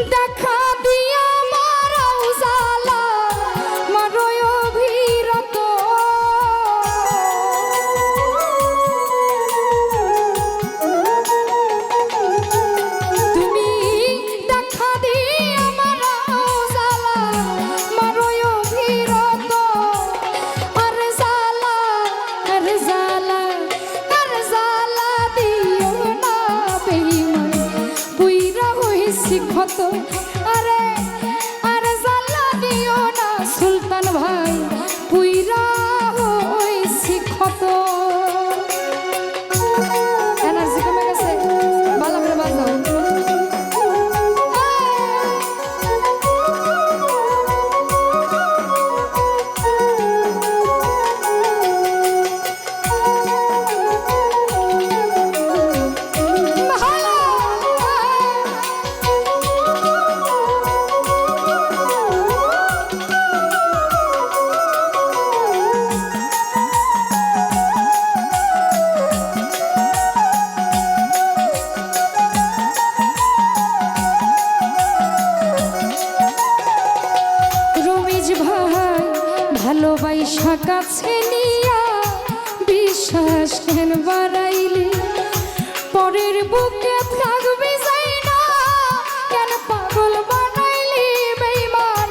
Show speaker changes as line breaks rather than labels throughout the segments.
চিন্তা শিক্ষত কাছে নিয়া বিশ্বাস কেন বাড়াইলি? পরের বুকে থাকবি কেন বানাইলি বেইমান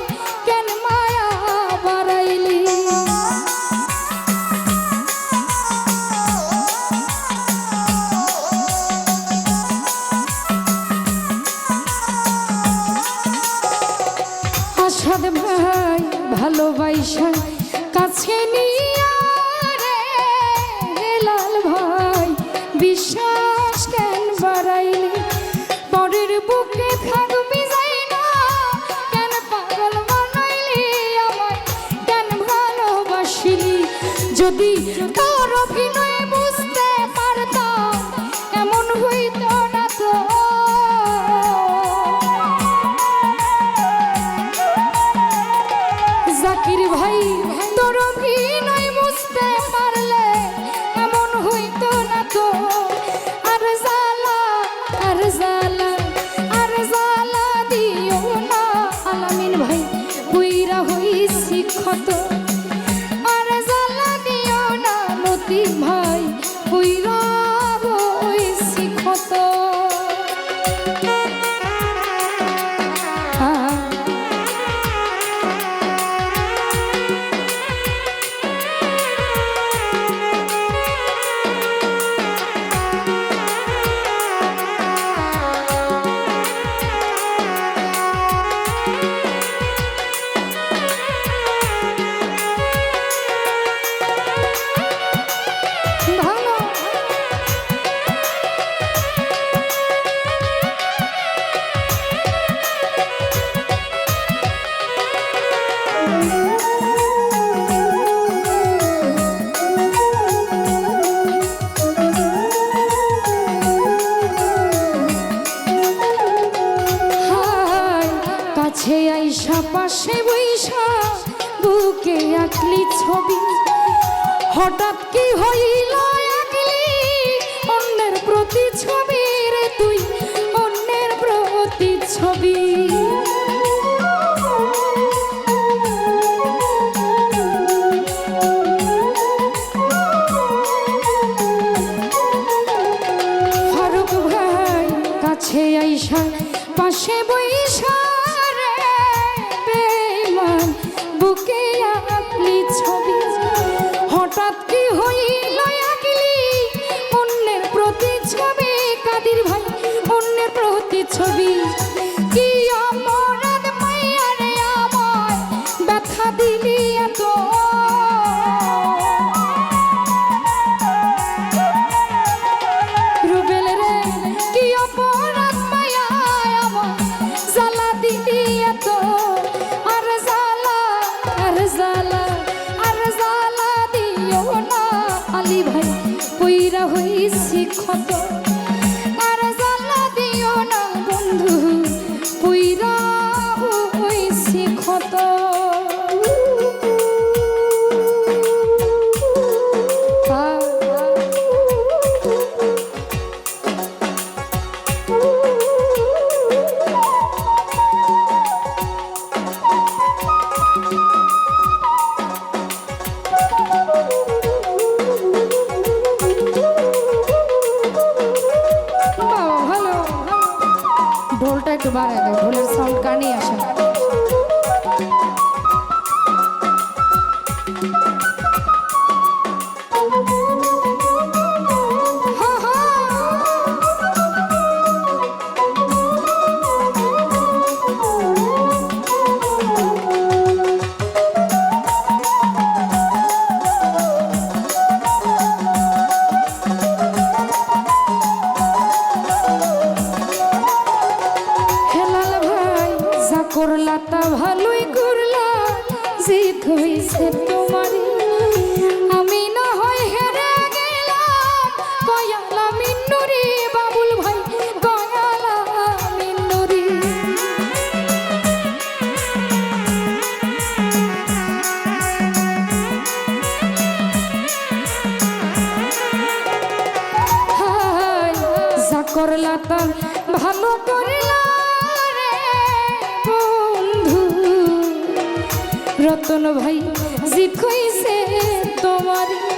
কেন মায়া বাড়াইলি? আসাদ ভাই, ভালোবাসা যদি তোর অভিনয় ছবি। ফারুক ভাই কাছে আইসা, পাশে বৈশা বুকে আপনি ছবি। হঠাৎ কি হইল অন্যের প্রতি ছবি, কাদির ভাই করলা তা ভালোই করলা জিত হয়েছে তোমার আমি না হয় হেরে গেলাম। কয়ালা মিন্নুরি, বাবুল ভাই কয়ালা মিন্নুরি। যা করলা তা ভালো করলা। রতন ভাই জিত কইছে তোমারই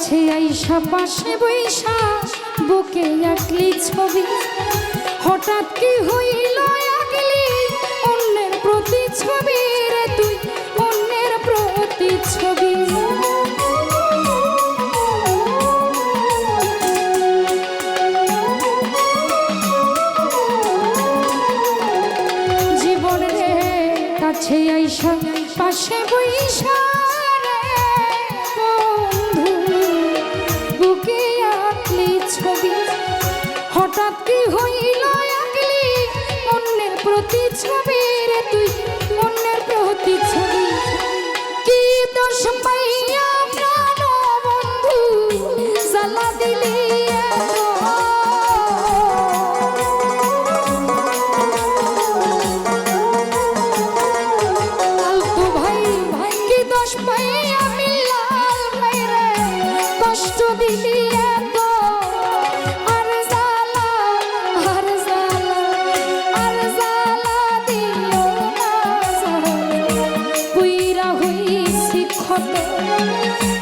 কাছে আইসা, পাশে বৈশা বুকে আঁকলি ছবি। হঠাৎ কি হইল আঁকলি অন্যের প্রতি ছবি রে তুই অন্যের প্রতি ছবি জীবনের কাছে আইসা, পাশে বৈশা হবে